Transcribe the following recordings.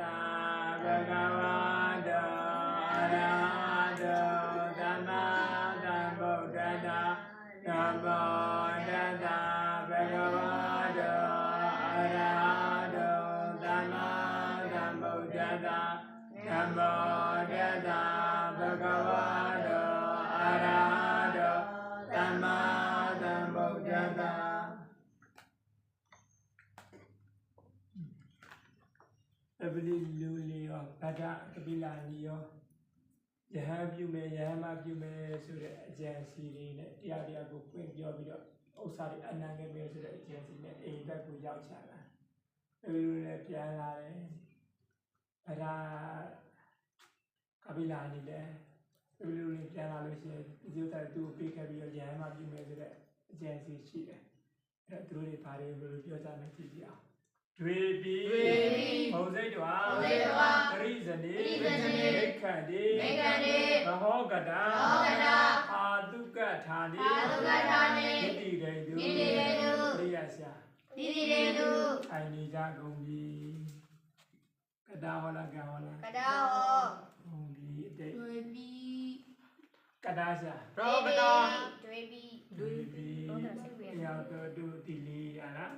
တာ ဒ္ဒကပိလာနီယောယဟန်ပြုမယ်ယဟန်မပြုမယ်ဆိုတဲ့အကျဉ်းစီတွေနဲ့တရားတရားကိုဖွင့်ပြောပြီးတော့ဥစ္စာတွေအနံခဲ့မယ်ဆိုတဲ့အကျဉ်းစီနဲ့အိမ်ဘက်ကိုရောက်ချလာအဲဒီလိုနဲ့ပြန်လာတယ်ဗဒ္ဒကပိလာနီလည်းအဲဒီလိုနဲ့ပြန်လာလို့ရှိရင်ဒီလိုတိုင်သူ့ကိုပေးခဲ့ပြီးတော့ယဟန်မပြုမယ်ဆိုတဲ့အကျဉ်းစီရှိတယ်အဲဒါသူတို့တွေဘာတွေဘယ်လိုပြောကြမယ်ကြည့်ကြအောင် တွေပြီးတွေပြီးဘုံစိတ်တော်ဘုံစိတ်တော်ပရိဇနေပရိဇနေဒိဋ္ဌံတိဒိဋ္ဌံတိမဟောကတာမဟောကတာအာတုကဌာနိအာတုကဌာနိဣတိရေတုဣတိရေတုပရိယဆရာတိတိရေတုအိုင်နေကြကုန်ပြီကတာဟောလားကံဟောလားကတောကုန်ပြီအတိတ်တွေပြီးကတာဆရာရောကတောတွေပြီးတွေပြီရောက်တော့တုတိလေးရလား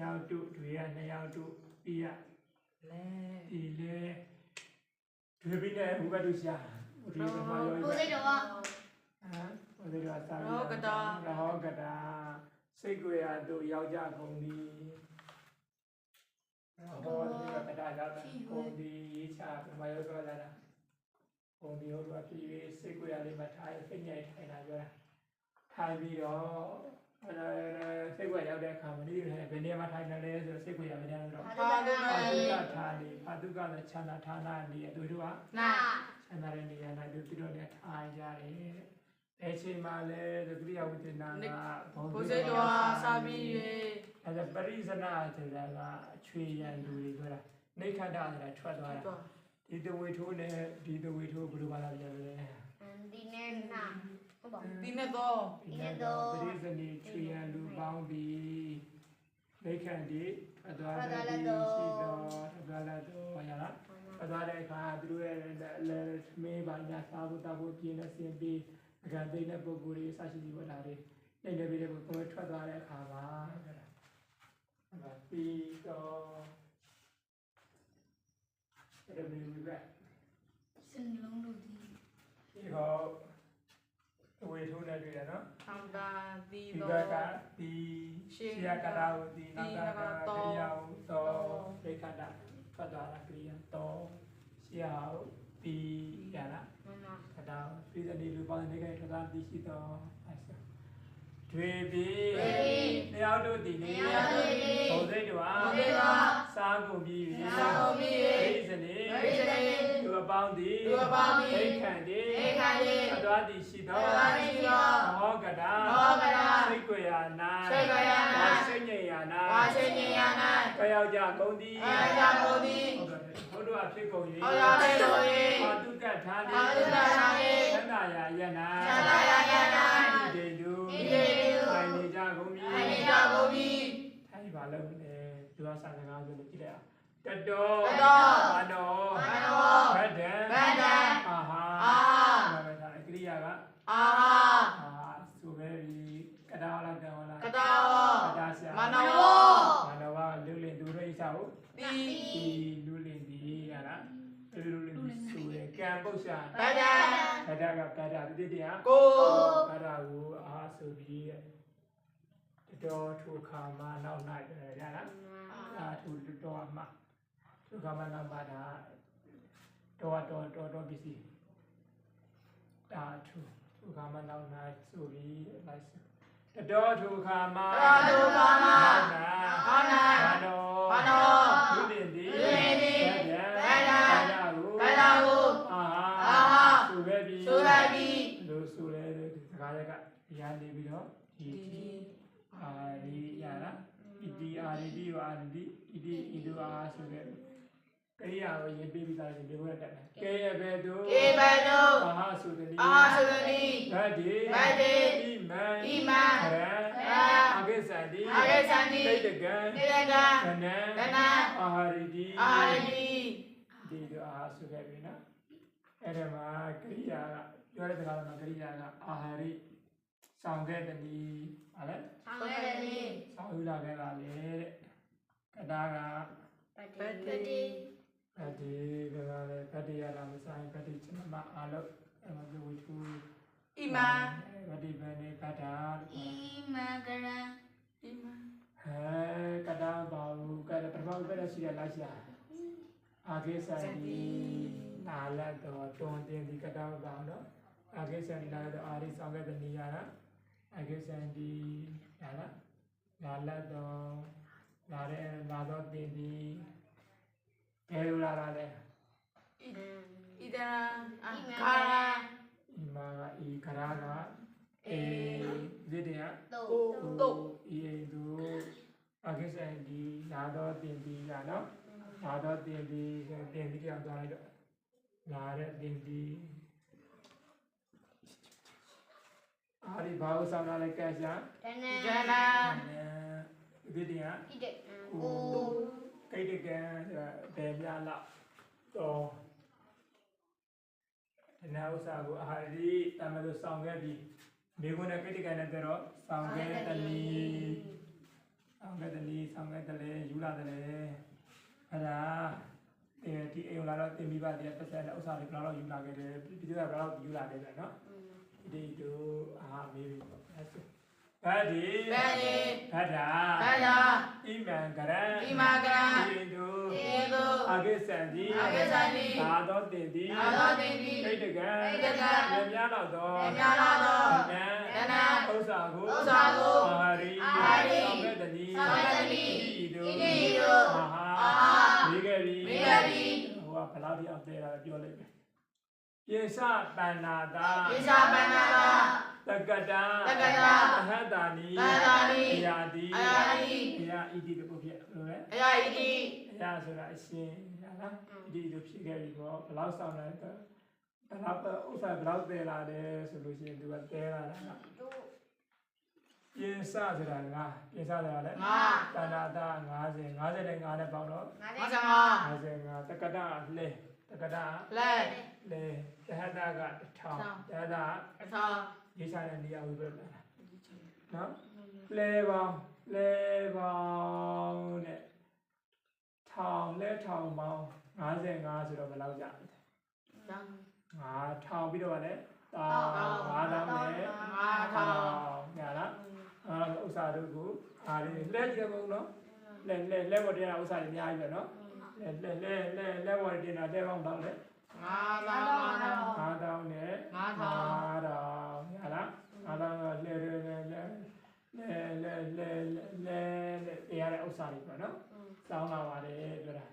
ရောက်တုတွေရနှစ်ယောက်တုပြီးရလဲဒီလေတွေပြီးတဲ့ဘုဘတုဆရာဒီကမှာရောဘုစိတ်တော်ဟမ်ဘုရားသာရဟောကတာစိတ်ကိုရတို့ယောက်ျားကုန်ပြီဟောဒီကတာရောက်တာကုန်ပြီရေးချပြမရောတော့လာတာကုန်ပြီဟောတော့ပြည်စိတ်ကိုရလေးမထားစိတ်ညိုက်ထိုင်တာပြောတာထိုင်ပြီးတော့အဲ စိတ်ကိုရောက်တဲ့အခါမှာဒီလိုဘယ်နေရာမှာထိုင်တယ်လဲဆိုစိတ်ကိုရမနေတော့ပါဒပါနာတုကဌာနေပါတုကလည်းခြံသာဌာနနေအတူတူကနာခြံသာတဲ့နေရာ၌သူတို့လည်းထိုင်ကြတယ်။အဲချိန်မှာလည်းသတိယဝိတ္တနာကဘုံဘုစိတ်တော်စာပြီး၍အဲဒါပရိဇနာဆိုတာကအချွေရန်လူတွေဆိုတာနေခန္ဓာဆိုတာထွက်သွားတာတော့ဒီတဝေထိုးနဲ့ဒီတဝေထိုးဘယ်လိုပါလဲလဲလဲ ဒီနဲ့နာဟုတ်ပါဒီနဲ့တော့ဒီကတော့ပရိဇနီချွေရန်လူပေါင်းပြီးနေခန္ဒီထွက်သွားတဲ့ဒီရှိတော်ထွက်သွားတဲ့တော့ရလားပသွားတဲ့အခါသူတို့ရဲ့လဲမေးပါညာစားဖို့တောက်ဖို့ပြင်းနေစင်ပြီးအကံသိတဲ့ပုဂ္ဂိုလ်တွေအစရှိကြီးဝတ်တာတွေနေနေပြီးတဲ့ပုဂ္ဂိုလ်ထွက်သွားတဲ့အခါမှာအဲ့ဒါပြီးတော့အဲ့ဒါမျိုးပဲစင်လုံးတို့ဒီဒီ တော့ဝေထုံးနေတွေ့တယ်နော်ထောင်တာဒီဒီတော့ဘက်ကဒီရှေးကတာဝတီနောက်ကကရိယာဟုသောဒိဋ္ဌတာထွက်သွားတာကရိယာတော့ရှေးဟာပြီးရလားနာကတာပြည်တဲ့လူပေါင်းနေကြထတာသိရှိတော်အဲ့ဆို တွေပြီးတွေပြီးတယောက်တို့ဒီနေ့တယောက်တို့ဒီနေ့ဘုံစိတ်တော်ဘုံစိတ်တော်စားကုန်ပြီးစားကုန်ပြီပရိစနေပရိစနေလူအပေါင်းသည်လူအပေါင်းသည်ဒိဋ္ဌံသည်ဒိဋ္ဌံသည်အတော်သည်ရှိတော်အတော်သည်ရှိသောမဟောကတာမဟောကတာစိတ်ကိုရာနာစိတ်ကိုရာနာစိတ်ငြိမ်ရာနာဝါရှင်ဉာဏကယောက်ကြကုန်သည်အာရမောတိဟုတ်တယ်ဘုရားဖြစ်ကုန်၏ဟောရပေတော်၏အာတုကထာနိအာတုကထာနိသန္တာယာယနာသန္တာယာယနာဣတိတုဣတိတုထိုင်နေကြကုန် ပြီအနိယဘုမိထိုင်ပါလုံးလေဒုဝဆာစကားဆိုလို့ကြည့်လိုက်အောင်တတောတတောဘာနောဘာနောဗဒ္ဒံဗဒ္ဒံအာဟာအာဟာဒါပဲဒါအကရိယာကအာဟာအာဆိုပဲဒီကတာလာကံလာကတောကတာဆရာမနနောမောမနောကလူလင်သူရိစ္ဆာကိုဒီဒီလူလင်ဒီရလားလူလင်ဆိုရကံပု္ပ္ပာဗဒ္ဒံကတာကကတာတိတိယကိုကတာကိုအာဆိုပြီးတ တော်ထုခါမနောက်နိုင်တယ်ရလားအာထုတော်မှာထုခါမနောက်ပါတာတော်တော်တော်တော်ပစ္စည်းတာထုထုခါမနောက်နိုင်ဆိုပြီးလိုက်စတတော်ထုခါမတတော်ထုခါမနာဟောနာဘာနောဘာနောလူလင်ဒီလူလင်သည်ဗဒ္ဒဗဒ္ဒံဗဒ္ဒကိုဗဒ္ဒကိုအာဟာအာဟာဆိုခဲ့ပြီဆိုလိုက်ပြီလို့ဆိုလဲဒီစကားရက်ကရန်နေပြီးတော့ဒီဒီ အာရိယလားဣတိအာရိတိဝအာရိတိဣတိဣတုအာဆိုတဲ့ကရိယာကိုရေးပေးပြီးသားရှင်ဒီလိုတက်တယ်ကဲဘယ်သူကေဘယ်သူအာဟာဆိုတဲ့အာဆိုတဲ့ဗတ္တိဗတ္တိဣမံဣမံရံအာဂစ္ဆန္တိအာဂစ္ဆန္တိတိတကံတိတကံကနံကနံအာဟာရိတိအာဟာရိတိဒီလိုအာဟာဆိုခဲ့ပြီနော်အဲ့ဒါမှာကရိယာကပြောတဲ့စကားမှာကရိယာကအာဟာရိ ဆောင်ခဲ့တဲ့နီးဟာလဲဆောင်ခဲ့တဲ့နေ့ဆောင်ယူလာခဲ့တာလေတဲ့ကတာကပတ်တိပတ်တိဗတ်ဒီကလည်းဗတ်ဒီရတာမဆိုင်ဗတ်ဒီချမမအားလို့အဲ့မှာပြောဝချူဣမံဗတ်ဒီဘယ်နေကတာဣမံကရံဣမံဟဲကတာပါဘူးကဲပထမဘယ်လိုရှိရလားရှာအာဂေဆိုင်ဒီနာလက်တော့တွန်တင်ဒီကတာပါတော့အာဂေဆိုင်ဒီနာလက်တော့အာရိဆောင်ခဲ့တဲ့နေရာလား အာဂေဆိုင်ဒီဟာလားနာလက်တော့လာတဲ့လာတော့တင်ဒီဘယ်လိုလာတာလဲဣဒရာဣမံခါကရံဒီမှာကဤခရာကအေဒီတည်းကတုတ်တုတ်ဤအိမ်သူအကိစ္စန်ဒီလာတော့တင်ပြီးလာတော့လာတော့တင်ပြီးတင်ပြီးကြောက်သွားလိုက်တော့လာတဲ့တင်ပြီးအာဒီ ဘာလို့ဆောင်လာလဲကဲရှာဒနံဂျန္နာဒီတည်းကဣတေကိုကိတ်တကန်ဆိုတာဘယ်များလောက်တော့ဒီနာဥစ္စာကိုအာဟာရီတမလို့ဆောင်ခဲ့ပြီးမိကုန်းနဲ့ကိတ်တကန်နဲ့တော့ဆောင်ခဲ့တယ်လီဆောင်ခဲ့တယ်လီဆောင်ခဲ့တယ်လေယူလာတယ်လေအဲ့ဒါအဲဒီအိမ်လာတော့တင်ပြီးပါတဲ့ပတ်သက်တဲ့ဥစ္စာတွေဘယ်လောက်ယူလာခဲ့တယ်ဒီလိုကဘယ်လောက်ယူလာခဲ့တယ်နော် ဒီတို့အာမေးပြီပေါ့အဲ့ဒါဗတ်ဒီဗန္ဒီဗဒ္ဒာဗန္ဒာဣမံကရံဣမံကရံဣန္ဒုဣန္ဒုအာဂိသံတိအာဂိသံတိသာသောတင်တိသာသောတင်တိဣတကံဣတကံမြတ်များတော်သောမြတ်များတော်သောဉာဏ်ဉာဏ်ဥစ္စာကိုဥစ္စာကိုအာဟာရိအာဟာရိသောကတတိသောကတတိဣတုဣတုမဟာအာဟာမိဂရိမိဂရိဟိုကဘလောက်ဒီအောင်သေးတာလဲပြောလိုက် မယ်ယေသပန္နာတာဣဇာပန္နာတာတက္ကတာတက္ကတာအဟတ္တာနိသန္တာနိအယာတိအယာတိအယာဣတိတပုဖြစ်လို့လဲအယာဣတိအရာဆိုတာအရှင်ရလားဒီလိုဖြစ်ခဲ့ပြီပေါ့ဘယ်လောက်ဆောင်လဲတော့ဘယ်လောက်ဥစ္စာဘယ်လောက်တည်လာတယ်ဆိုလို့ရှိရင်သူကတည်လာတာကတုတ်ပြင်စဆိုတာငါပြင်စဆိုတာလေငါတဏ္ဍာတာ50 50နဲ့5နဲ့ပေါင်းတော့ငါမောတဲ့ဇငါ55တက္ကတာလဲ တက္ကတာလဲလဲတဟတာက1000တဟတာအထာရေးစားတဲ့နေရာဝိပဿနာနော်လဲပေါင်းလဲပေါင်းနဲ့ထောင်လဲထောင်ပေါင်း55ဆိုတော့ဘယ်လောက်ကြလဲတံငါထောင်ပြီးတော့ဗာလဲတောင်းငါတောင်းနဲ့ငါထာညာလားအာဥစ္စာတို့ကိုအားလေးလက်ကြည့်မအောင်နော်လက်လက်လက်ဝတ်တင်တာဥစ္စာတွေအများကြီးပဲနော် လက်လက်လက်လက်လက်ဝတ်တင်တာလက်ပေါင်းတောင်းလဲငါသာငါထာငါတောင်းနဲ့ငါထောင်ငါတောင်းညာလားငါတောင်းလက်လက်လက်လက်လက်လက်လက်လက်လက်တရားတဲ့ဥစ္စာတွေပေါ့နော်စောင်းလာပါတယ်ပြောတာ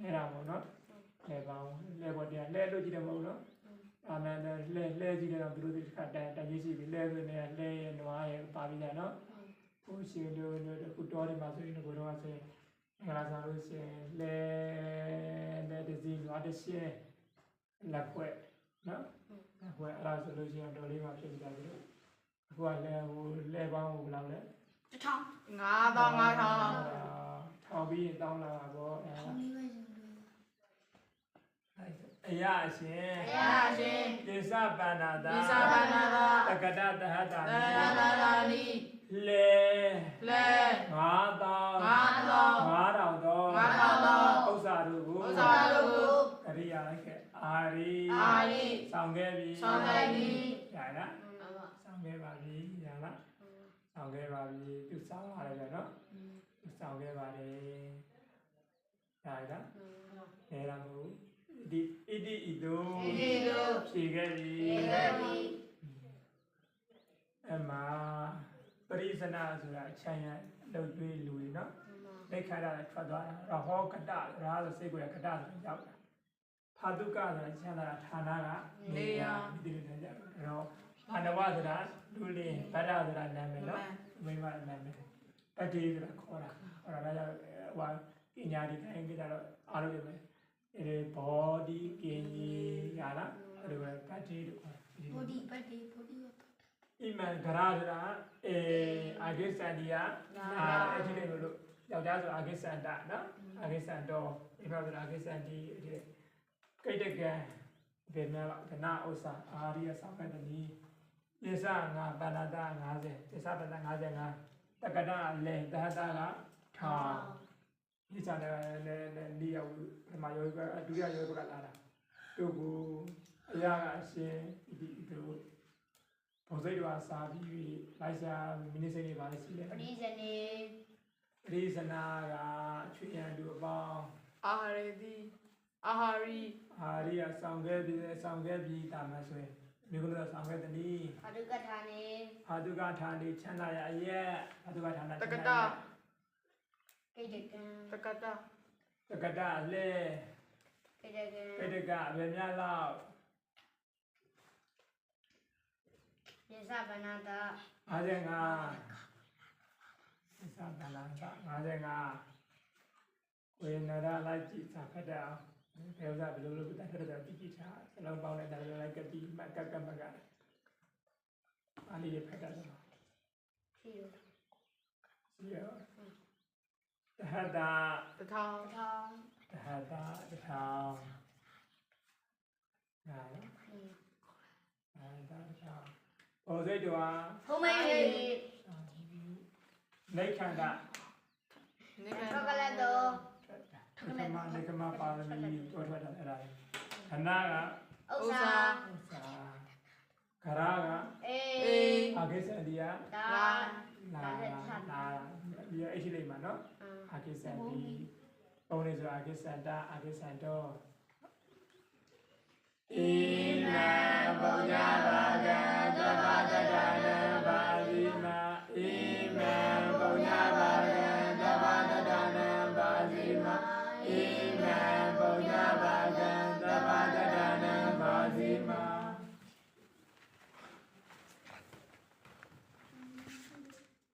အဲ့ဒါပေါ့နော်လက်ပေါင်းလက်ဝတ်တင်လက်လို့ကြည့်တယ်မဟုတ်နော်အာမန်လဲလဲကြည့်တယ်တော့သူတို့ဒီတစ်ခါတန်တန်ကြီးရှိပြီလဲဆိုနေလဲရဲ့နွားရဲ့ပါပြီးတယ်နော်ဘုရှင်တို့တို့ခုတော်ဒီမှာဆိုရင်ကိုတော့ဆိုရင် ငါလာစားလို့ရှိရင်လဲလဲဒီစီနွားတစ်ရှင်းလက်ခွဲနော်လက်ခွဲအဲ့ဒါဆိုလို့ရှိရင်တော်လေးမှဖြစ်ပြီးသားပြီလို့အခုကလဲဟိုလဲပေါင်းဟိုဘယ်လောက်လဲတထောင်ငါသာငါထာထောင်ပြီးရင်တောင်းလာတာပေါ့အဲထောင်လေးပဲရှင်အရာရှင်အယာရှင်ကိစ္စပန္နာတာဣဇာပန္နာတာတက္ကတတဟတာတရတရာနိ လေလဲငါးတောင်းငါသောငါးတောင်သောငါးထောင်သောဥစ္စာတို့ကိုဥစ္စာတို့ကိုကရိယာလိုက်ခဲ့အာရီအာရိဆောင်ခဲ့ပြီဆောင်ခဲ့ပြီရလားအဘဆောင်ခဲ့ပါပြီရလားဆောင်ခဲ့ပါပြီသူဆောင်လာတယ်နော်သူဆောင်ခဲ့ပါတယ်ရလားနေရမို့ဒီဣတိဣတုဣတိတို့ဖြေခဲ့ပြီဖြေခဲ့ပြီအမ ပရိသနာဆိုတာအချမ်းရလှုပ်သွေးလူတွေနော်လက်ခါရထွက်သွားတာရဟောကတရာဆိုစိတ်ကိုရကတဆိုရောက်တာဖာတုကဆိုတာချမ်းသာဌာနကနေရာဒီလိုနေကြတယ်အဲ့တော့အနဝဆိုတာလူလင်းဗဒ္ဒဆိုတာနာမည်နော်မိမနာမည်ပတိဆိုတာခေါ်တာခေါ်တာလည်းဟိုပညာဒီတိုင်းကြတော့အားလုံးပဲအဲဘောဒီကင်ကြီးရလားအဲ့လိုပဲပတိတို့ခေါ်တာဘုဒ္ဓပတ်တိဘုဒ္ဓဣမံဂရဆိုတာအဲအာဂိစန္ဒီယအာအဲ့ဒီလိုလို့ယောက်ျားဆိုအာဂိစန္ဒနော်အာဂိစန္တောဣမံဆိုတာအာဂိစန္ဒီအဲ့ဒီကိတ္တကံဘယ်များတော့ကနာဥစ္စာအာရိယဆောင်ကတနီပစ္စငါပါဏာတာ50ပစ္စပဏ55တက္ကတာလေတဟတာကထောင်ဒီစားနဲ့နဲ့လီယောဒီမှာယောကဒုတိယယောကလာတာတို့ကိုအရာကအရှင်ဒီတို့ ဘုံစိတ်တော်စာပြီးလိုက်ရှာမိနစ်စိတ်တွေပါလေရှိတယ်ပရိဇနေပရိသနာကချွေရန်သူအပေါင်းအာဟာရတိအာဟာရီအာရိယဆောင်ခဲ့ပြီးဆောင်ခဲ့ပြီးတာမဆွေမိဂုဏဆောင်ခဲ့သည်အတုကထာနေအာတုကထာနေချမ်းသာရအရက်အာတုကထာနာတက္ကတာကိတကံတက္ကတာတက္ကတာအလဲကိတကံပိတကအဘေမြလောက် ယသဗနာတာ55သစ္စာဗလာ55ဝေနရလိုက်ကြည့်သာခတာဘယ်ဥစ္စာဘယ်လိုလုပ်တာခက်တာကြည့်ကြည့်ချာစလုံးပေါင်းလိုက်တာလိုလိုက်ကတိမကကမကအာလီရဖက်တာတော့ဖြီရောစီရောတဟတာတထောင်ထောင်းတဟတာတထောင်ငါနော်ဖြီအဲဒါကြောင့် ဘောစိတ်တော်ဖုံးမေးနေခန္ဓာနေထောကလတ်တော်ခမနေကမပါရမီတော်ထွက်တာအဲ့ဒါခန္ဓာကဥစ္စာဥစ္စာခရာကအေအေးအာကိစန္ဒီယဒါလာလာဒီအရှိလိမ့်မှာနော်အာကိစန္ဒီပုံနေဆိုအာကိစန္တာအာကိစန္တော